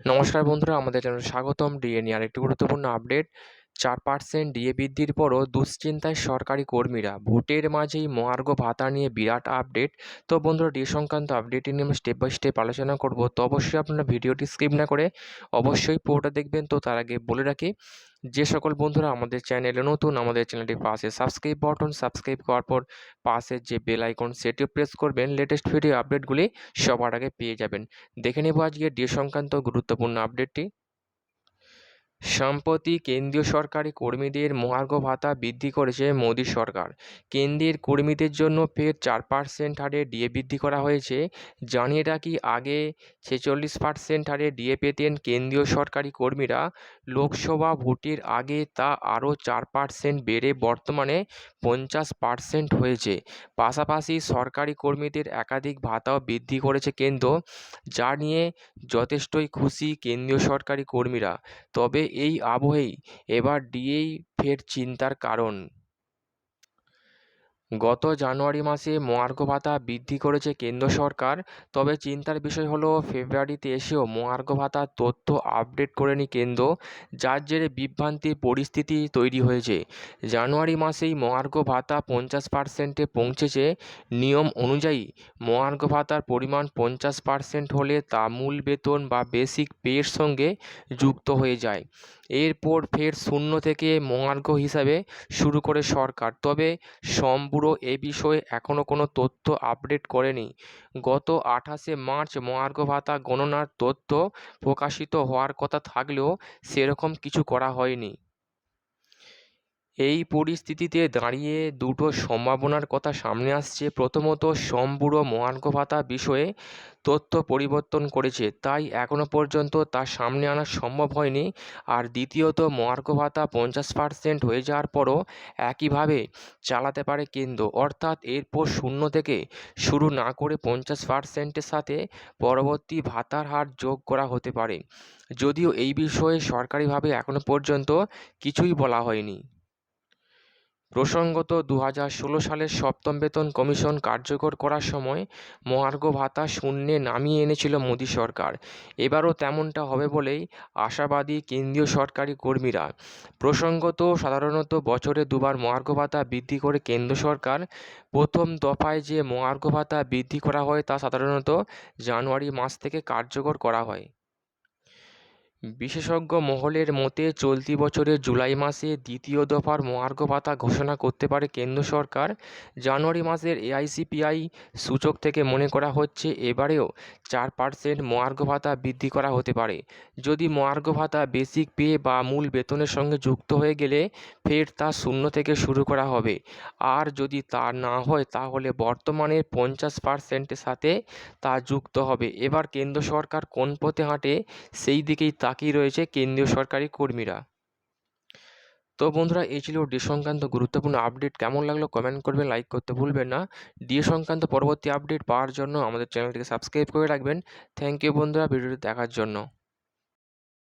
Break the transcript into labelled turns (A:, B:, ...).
A: নমস্কার বন্ধুরা আমাদের চ্যানেলে স্বাগতম। ডিএনএ আর আরেকটি গুরুত্বপূর্ণ আপডেট চার পার্সেন্ট ডিএ বৃদ্ধির পরও দুশ্চিন্তায় সরকারি কর্মীরা। ভোটের মাঝেই মহার্ঘ ভাতা নিয়ে বিরাট আপডেট। তো বন্ধুরা ডিএ সংক্রান্ত আপডেটটি নিয়ে আমি স্টেপ বাই স্টেপ আলোচনা করব। তো অবশ্যই আপনারা ভিডিওটি স্কিপ না করে অবশ্যই পুরোটা দেখবেন। তো তার আগে বলে রাখি, যে সকল বন্ধুরা আমাদের চ্যানেলে নতুন, আমাদের চ্যানেলটির পাশে সাবস্ক্রাইব বাটন সাবস্ক্রাইব করার পর পাশের যে বেল আইকন সেটিও প্রেস করবেন। লেটেস্ট ভিডিও আপডেটগুলি সবার আগে পেয়ে যাবেন। দেখে নেব আজকে ডি সংক্রান্ত গুরুত্বপূর্ণ আপডেটটি সম্প্রতি কেন্দ্রীয় সরকারি কর্মীদের মহার্ঘ ভাতা বৃদ্ধি করেছে মোদী সরকার। কেন্দ্রের কর্মীদের জন্য ফের চার পার্সেন্ট হারে ডিএ বৃদ্ধি করা হয়েছে। জানিয়ে রাখি, আগে ছেচল্লিশ পার্সেন্ট হারে ডিএ পেতেন কেন্দ্রীয় সরকারি কর্মীরা। লোকসভা ভোটের আগে তা আরও চার পার্সেন্ট বেড়ে বর্তমানে পঞ্চাশ পার্সেন্ট হয়েছে। পাশাপাশি সরকারি কর্মীদের একাধিক ভাতাও বৃদ্ধি করেছে কেন্দ্র, যা নিয়ে যথেষ্টই খুশি কেন্দ্রীয় সরকারি কর্মীরা। তবে এই আবহেই এবার ডিএই ফের চিন্তার কারণ। গত জানুয়ারি মাসে মহার্ঘ ভাতা বৃদ্ধি করেছে কেন্দ্র সরকার। তবে চিন্তার বিষয় হলো, ফেব্রুয়ারিতে এসেও মহার্ঘ ভাতার তথ্য আপডেট করেনি কেন্দ্র, যার জেরে বিভ্রান্তির পরিস্থিতি তৈরি হয়েছে। জানুয়ারি মাসেই মহার্ঘ ভাতা পঞ্চাশ পার্সেন্টে পৌঁছেছে। নিয়ম অনুযায়ী মহার্ঘ ভাতার পরিমাণ পঞ্চাশ পার্সেন্ট হলে তা মূল বেতন বা বেসিক পের সঙ্গে যুক্ত হয়ে যায়। এরপর ফের শূন্য থেকে মহার্ঘ হিসাবে শুরু করে সরকার। তবে সম ব্যুরো এ বিষয়ে এখনও কোনো তথ্য আপডেট করেনি। গত আঠাশে মার্চ মহার্ঘ ভাতা গণনার তথ্য প্রকাশিত হওয়ার কথা থাকলেও সেরকম কিছু করা হয়নি। এই পরিস্থিতিতে দাঁড়িয়ে দুটো সম্ভাবনার কথা সামনে আসছে। প্রথমত সম্পূর্ণ মহার্ঘ ভাতা বিষয়ে তথ্য পরিবর্তন করেছে। তাই এখনও পর্যন্ত তা সামনে আনা সম্ভব হয়নি। আর দ্বিতীয়ত মহার্ঘ ভাতা পঞ্চাশ পার্সেন্ট হয়ে যাওয়ার পরও একইভাবে চালাতে পারে কেন্দ্র। অর্থাৎ, এরপর শূন্য থেকে শুরু না করে পঞ্চাশ পার্সেন্টের সাথে পরবর্তী ভাতার হার যোগ করা হতে পারে। যদিও এই বিষয়ে সরকারিভাবে এখনও পর্যন্ত কিছুই বলা হয়নি। প্রসঙ্গত দু হাজার ষোলো সালের সপ্তম বেতন কমিশন কার্যকর করার সময় মহার্ঘ ভাতা শূন্যে নামিয়ে এনেছিল মোদী সরকার। এবারও তেমনটা হবে বলেই আশাবাদী কেন্দ্রীয় সরকারি কর্মীরা। প্রসঙ্গত সাধারণত বছরে দুবার মহার্ঘ ভাতা বৃদ্ধি করে কেন্দ্র সরকার। প্রথম দফায় যে মহার্ঘ ভাতা বৃদ্ধি করা হয় তা সাধারণত জানুয়ারি মাস থেকে কার্যকর করা হয়। বিশেষজ্ঞ মহলের মতে, চলতি বছরের জুলাই মাসে দ্বিতীয় দফার মহার্ঘ ভাতা ঘোষণা করতে পারে কেন্দ্র সরকার। জানুয়ারি মাসের এআইসিপিআই সূচক থেকে মনে করা হচ্ছে, এবারেও চার পার্সেন্ট মহার্ঘ ভাতা বৃদ্ধি করা হতে পারে। যদি মহার্ঘ ভাতা বেসিক পে বা মূল বেতনের সঙ্গে যুক্ত হয়ে গেলে ফের তা শূন্য থেকে শুরু করা হবে। আর যদি তা না হয়, তাহলে বর্তমানের পঞ্চাশ পার্সেন্টের সাথে তা যুক্ত হবে। এবার কেন্দ্র সরকার কোন পথে হাঁটে, সেই দিকেই তাকিয়ে রয়েছে কেন্দ্রীয় সরকারি কর্মীরা। তো বন্ধুরা, এই ছিল ডি সংক্রান্ত গুরুত্বপূর্ণ আপডেট কেমন লাগল কমেন্ট করবেন লাইক করতে ভুলবেন না। ডি সংক্রান্ত পরবর্তী আপডেট পাওয়ার জন্য আমাদের চ্যানেলটিকে সাবস্ক্রাইব করে রাখবেন। থ্যাংক ইউ বন্ধুরা ভিডিওটি দেখার জন্য।